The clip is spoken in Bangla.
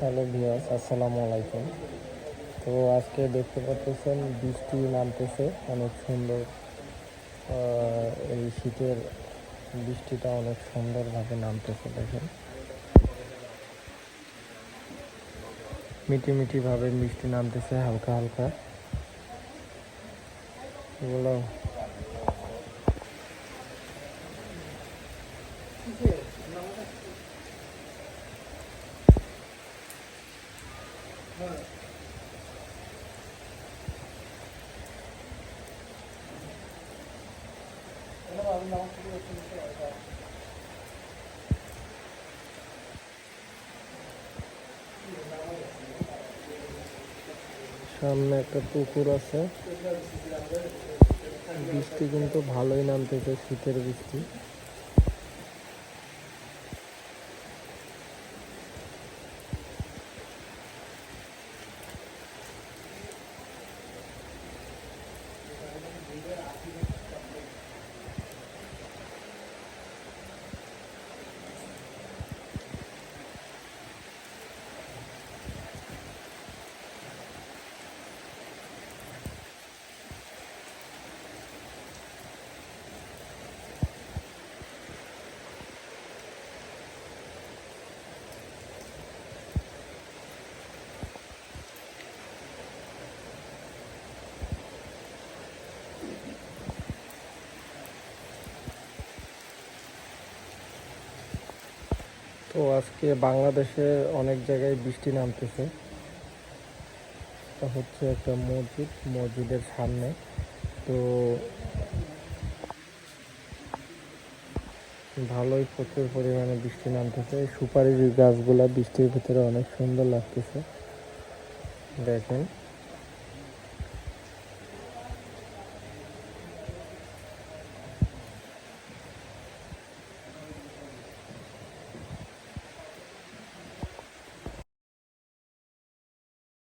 হ্যালো ভিয়াস আসসালামু আলাইকুম। তো আজকে দেখতে পাচ্ছেন বৃষ্টি নামতেছে, অনেক সুন্দর এই শীতের বৃষ্টিটা অনেক সুন্দরভাবে নামতেছে, দেখেন। মিটি মিটি ভাবে বৃষ্টি নামতেছে, হালকা হালকা। এগুলো সামনে একটা পুকুর আছে। বৃষ্টি কিন্তু ভালোই নামতেছে শীতের বৃষ্টি। তো আজকে বাংলাদেশে অনেক জায়গায় বৃষ্টি নামতেছে। এটা হচ্ছে একটা মসজিদ, মসজিদের সামনে। তো ভালোই প্রচুর পরিমাণে বৃষ্টি নামতেছে। সুপারির গাছগুলা বৃষ্টির ভিতরে অনেক সুন্দর লাগতেছে। দেখেন।